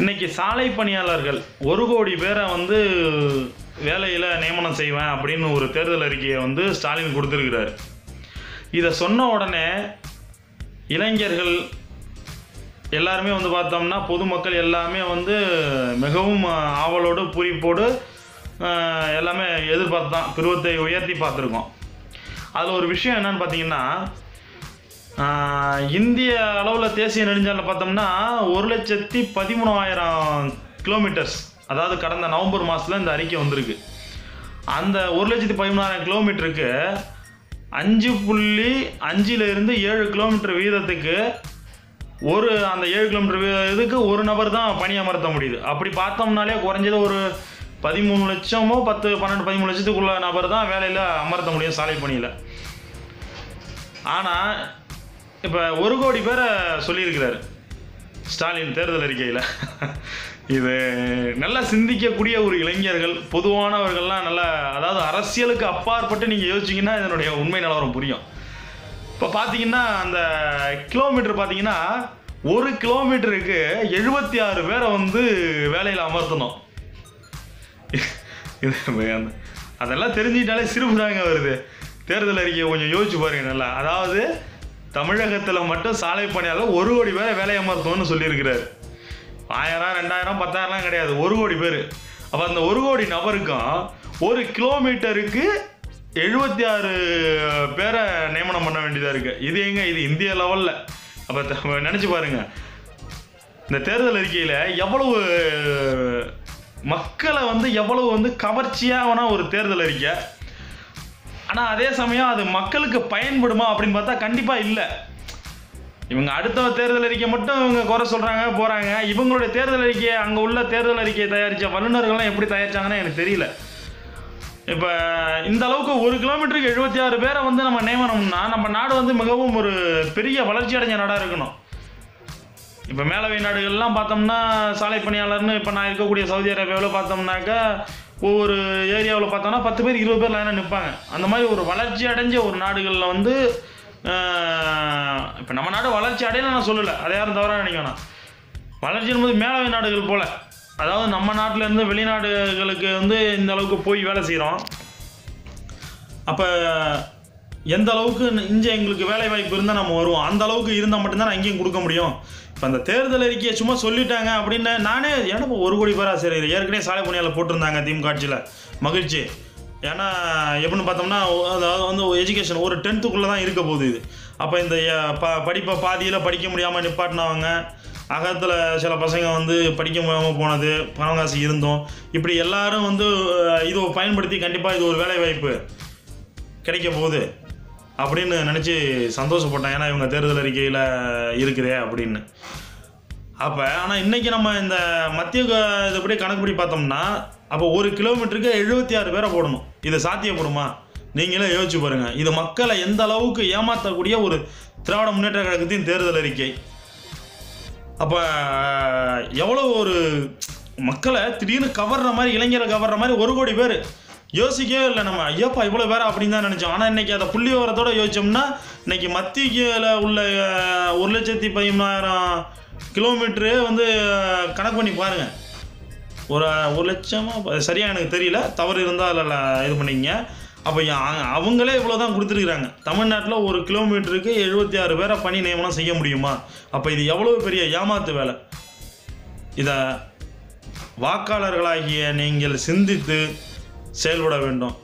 இன்னைக்கு சாலை பணியாளர்கள் ஒரு கோடி பேரை வந்து வேலையில் நியமனம் செய்வேன் அப்படின்னு ஒரு தேர்தல் அறிக்கையை வந்து ஸ்டாலின் கொடுத்துருக்கிறார். இதை சொன்ன உடனே இளைஞர்கள் எல்லாருமே வந்து பார்த்தோம்னா பொதுமக்கள் எல்லாமே வந்து மிகவும் ஆவலோடு பூரிப்போடு எல்லாமே எதிர்பார்த்து தான் பிருவத்தை உயர்த்தி பார்த்துருக்கோம். அதில் ஒரு விஷயம் என்னன்னு பார்த்தீங்கன்னா இந்திய அளவில் தேசிய நெடுஞ்சாலை பார்த்தோம்னா ஒரு லட்சத்தி பதிமூணாயிரம் கிலோமீட்டர்ஸ் அதாவது கடந்த நவம்பர் மாதத்தில் இந்த அறிக்கை வந்திருக்கு. அந்த ஒரு லட்சத்தி பதிமூணாயிரம் கிலோமீட்டருக்கு அஞ்சு புள்ளி அஞ்சிலிருந்து ஏழு கிலோமீட்டர் வீதத்துக்கு ஒரு அந்த ஏழு கிலோமீட்டர் வீ- இதுக்கு ஒரு நபர் தான் பணி அமர்த்த முடியுது. அப்படி பார்த்தோம்னாலே குறைஞ்சது ஒரு பதிமூணு லட்சமோ பத்து பன்னெண்டு பதிமூணு லட்சத்துக்குள்ள நபர் தான் வேலையில் அமர்த்த முடியும் சாலை பணியில். ஆனால் இப்போ ஒரு கோடி பேரை சொல்லியிருக்கிறாரு. ஸ்டாலின் தேர்தல் அறிக்கையில். இது நல்லா சிந்திக்கக்கூடிய ஒரு இளைஞர்கள் பொதுவானவர்கள்லாம் நல்லா அதாவது அரசியலுக்கு அப்பாற்பட்டு நீங்கள் யோசிச்சிங்கன்னா இதனுடைய உண்மை நிலவரம் புரியும். இப்போ பார்த்தீங்கன்னா அந்த கிலோமீட்டர் பார்த்தீங்கன்னா ஒரு கிலோமீட்டருக்கு எழுபத்தி ஆறு பேரை வந்து வேலையில் அமர்த்தணும். இது அதெல்லாம் தெரிஞ்சுக்கிட்டாலே சிரிப்பு தாங்க வருது. தேர்தல் அறிக்கையை கொஞ்சம் யோசிச்சு பாருங்க நல்லா. அதாவது தமிழகத்தில் மட்டும் சாலை பணியாளர் ஒரு கோடி பேரை வேலை சொல்லியிருக்கிறார் சொல்லியிருக்கிறாரு. ஆயிரம் ரெண்டாயிரம் பத்தாயிரம்லாம் கிடையாது. ஒரு கோடி பேர். அப்போ அந்த ஒரு கோடி நபருக்கும் ஒரு கிலோமீட்டருக்கு எழுபத்தி ஆறு பேரை நியமனம் பண்ண வேண்டியதாக இருக்குது இது எங்க? இது இந்திய லெவலில் அப்போ நினச்சி பாருங்கள் இந்த தேர்தல் அறிக்கையில் எவ்வளவு மக்களை வந்து எவ்வளவு வந்து கவர்ச்சியான ஒரு தேர்தல் அறிக்கை. ஆனால் அதே சமயம் அது மக்களுக்கு பயன்படுமா அப்படின்னு பார்த்தா கண்டிப்பாக இல்லை. இவங்க அடுத்த தேர்தல் அறிக்கை மட்டும் இவங்க குறை சொல்கிறாங்க போகிறாங்க இவங்களுடைய தேர்தல் அறிக்கையை அங்கே உள்ள தேர்தல் அறிக்கையை தயாரித்த வல்லுநர்கள்லாம் எப்படி தயாரிச்சாங்கன்னு எனக்கு தெரியல. இப்போ இந்த அளவுக்கு ஒரு கிலோமீட்டருக்கு எழுபத்தி ஆறு பேரை வந்து நம்ம நியமனம்னா நம்ம நாடு வந்து மிகவும் ஒரு பெரிய வளர்ச்சி அடைஞ்ச நாடாக இருக்கணும். இப்போ மேலவை நாடுகள்லாம் பார்த்தோம்னா சாலை பணியாளர்னு இப்போ நான் இருக்கக்கூடிய சவுதி அரேபியாவில் பார்த்தோம்னாக்கா ஒவ்வொரு ஏரியாவில் பார்த்தோன்னா பத்து பேர் இருபது பேர் லைனாக நிற்பாங்க அந்த மாதிரி ஒரு வளர்ச்சி அடைஞ்ச ஒரு நாடுகளில் வந்து இப்போ நம்ம நாடு வளர்ச்சி அடையல நான் சொல்லலை. அதை யாரும் தவறாக நினைக்கணும் வளர்ச்சி என்பது மேலவை நாடுகள் போல். அதாவது நம்ம நாட்டில் இருந்து வெளிநாடுகளுக்கு வந்து இந்த அளவுக்கு போய் வேலை செய்கிறோம் அப்போ எந்த அளவுக்கு இங்கே எங்களுக்கு வேலை வாய்ப்பு இருந்தால் நம்ம வருவோம். அந்த அளவுக்கு இருந்தால் மட்டும்தான் நான் இங்கேயும் கொடுக்க முடியும். இப்போ அந்த தேர்தல் அறிக்கையை சும்மா சொல்லிட்டாங்க அப்படின்னு நானே ஏன்னா இப்போ ஒரு கோடி பேராசிரியர் ஏற்கனவே சாலை பணியால் போட்டிருந்தாங்க திமுக ஆட்சியில். மகிழ்ச்சி. ஏன்னா எப்படின்னு பார்த்தோம்னா அதாவது வந்து எஜுகேஷன் ஒரு டென்த்துக்குள்ளே தான் இருக்க போகுது இது. அப்போ இந்த ப படிப்பை பாதியில் படிக்க முடியாமல் நிப்பாட்டினவங்க அகத்தில் சில பசங்க வந்து படிக்க முடியாமல் போனது பணம் காசு இருந்தோம். இப்படி எல்லாரும் வந்து இதை பயன்படுத்தி கண்டிப்பாக இது ஒரு வேலை வாய்ப்பு கிடைக்க போகுது. அப்படின்னு நினச்சி சந்தோஷப்பட்டேன். ஏன்னா இவங்க தேர்தல் அறிக்கையில் இருக்குதே அப்படின்னு. அப்போ ஆனால் இன்றைக்கி நம்ம இந்த மத்திய க- இதுபடி கணக்குப்படி பார்த்தோம்னா அப்போ ஒரு கிலோமீட்டருக்கு எழுபத்தி ஆறு பேரை போடணும். இது சாத்தியப்படுமா? நீங்களே யோசிச்சு பாருங்கள் இது மக்களை எந்த அளவுக்கு ஏமாற்றக்கூடிய ஒரு திராவிட முன்னேற்ற கழகத்தின் தேர்தல் அறிக்கை. அப்போ எவ்வளோ ஒரு மக்களை திடீர்னு கவர்ற மாதிரி இளைஞரை கவர்ற மாதிரி ஒரு கோடி பேர் யோசிக்கவே இல்லை. நம்ம ஐயப்பா இவ்வளோ பேரா அப்படின்னு தான் நினச்சோம். ஆனால் இன்னைக்கு அதை புள்ளி விவரத்தோட யோசிச்சோம்னா இன்னைக்கு மத்தியில் உள்ள ஒரு லட்சத்தி பதிமூணாயிரம் கிலோமீட்டரு வந்து கணக்கு பண்ணி பாருங்கள் ஒரு ஒரு லட்சமாக சரியாக எனக்கு தெரியல. தவறு இருந்தால் அதில் இது பண்ணிக்கங்க. அப்போ யா- அவங்களே இவ்வளோ தான் கொடுத்துருக்குறாங்க. தமிழ்நாட்டில் ஒரு கிலோமீட்டருக்கு எழுபத்தி ஆறு பேரை பணி நியமனம் செய்ய முடியுமா? அப்போ இது எவ்வளோ பெரிய ஏமாத்து வேலை? இதை வாக்காளர்களாகிய நீங்கள் சிந்தித்து செயல்பட வேண்டும்.